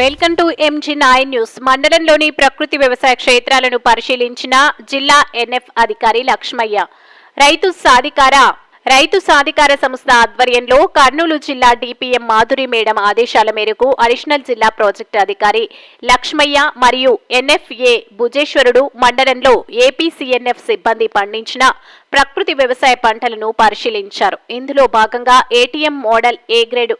Welcome to MG nine news. మండలంలోని ప్రకృతి వ్యవసాయ క్షేత్రాలను పరిశీలించిన జిల్లా ఎన్ఎఫ్ అధికారి లక్ష్మయ్య. రైతు సాధికార రైతు సాధికార సంస్థ ఆధ్వర్యంలో కర్నూలు జిల్లా డిపిఎం మాధురి మేడం ఆదేశాల మేరకు అడిషనల్ జిల్లా ప్రాజెక్టు అధికారి లక్ష్మయ్య మరియు ఎన్ఎఫ్ఏ భుజేశ్వరుడు మండలంలో ఏపీసీఎన్ఎఫ్ సిబ్బంది పండించిన ప్రకృతి వ్యవసాయ పంటలను పరిశీలించారు. ఇందులో భాగంగా ATM model A grade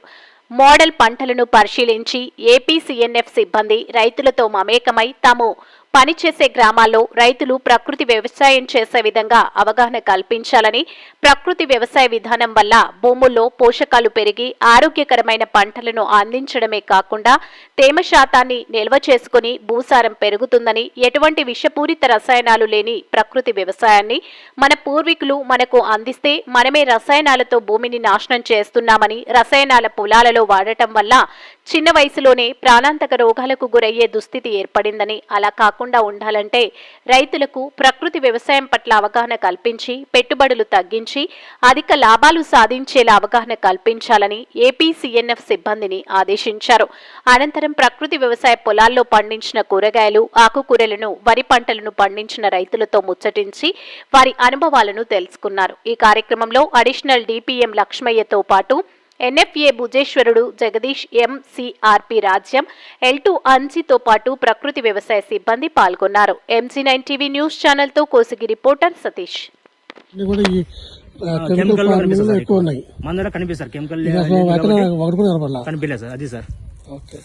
model పంటలను పరిశీలించి ఏపీసీఎన్ఎఫ్ సిబ్బంది రైతులతో మమేకమై తాము పనిచేసే గ్రామాల్లో రైతులు ప్రకృతి వ్యవసాయం చేసే విధంగా అవగాహన కల్పించాలని ప్రకృతి వ్యవసాయ విధానం వల్ల భూముల్లో పోషకాలు పెరిగి ఆరోగ్యకరమైన పంటలను అందించడమే కాకుండా తేమ శాతాన్ని నిల్వ చేసుకుని భూసారం పెరుగుతుందని ఎటువంటి విషపూరిత రసాయనాలు లేని ప్రకృతి వ్యవసాయాన్ని మన పూర్వీకులు మనకు అందిస్తే మనమే రసాయనాలతో భూమిని నాశనం చేస్తున్నామని రసాయనాల పొలాలలో వాడటం వల్ల చిన్న వయసులోనే ప్రాణాంతక రోగాలకు గురయ్యే దుస్థితి ఏర్పడిందని అలా రాకుండా ఉండాలంటే రైతులకు ప్రకృతి వ్యవసాయం పట్ల అవగాహన కల్పించి పెట్టుబడులు తగ్గించి అధిక లాభాలు సాధించేలా అవగాహన కల్పించాలని ఏపీ సీఎన్ఎఫ్ సిబ్బందిని ఆదేశించారు. అనంతరం ప్రకృతి వ్యవసాయ పొలాల్లో పండించిన కూరగాయలు ఆకుకూరలను వరి పంటలను పండించిన రైతులతో ముచ్చటించి వారి అనుభవాలను తెలుసుకున్నారు. ఈ కార్యక్రమంలో అడిషనల్ డిపిఎం లక్ష్మయ్యతో పాటు ఎన్ఎఫ్ఏ భుజేశ్వరుడు జగదీష్ ఎంసీఆర్పి రాజ్యం ఎల్ టూ అంజితో పాటు ప్రకృతి వ్యవసాయ సిబ్బంది పాల్గొన్నారు. ఎంసీ నైన్ టీవీ న్యూస్ ఛానల్తో కోసిగి రిపోర్టర్ సతీష్. కెమికల్ మన దగ్గర కనిపిస్తారు కెమికల్ కనిపించలేదు సార్. అది సార్. ఓకే.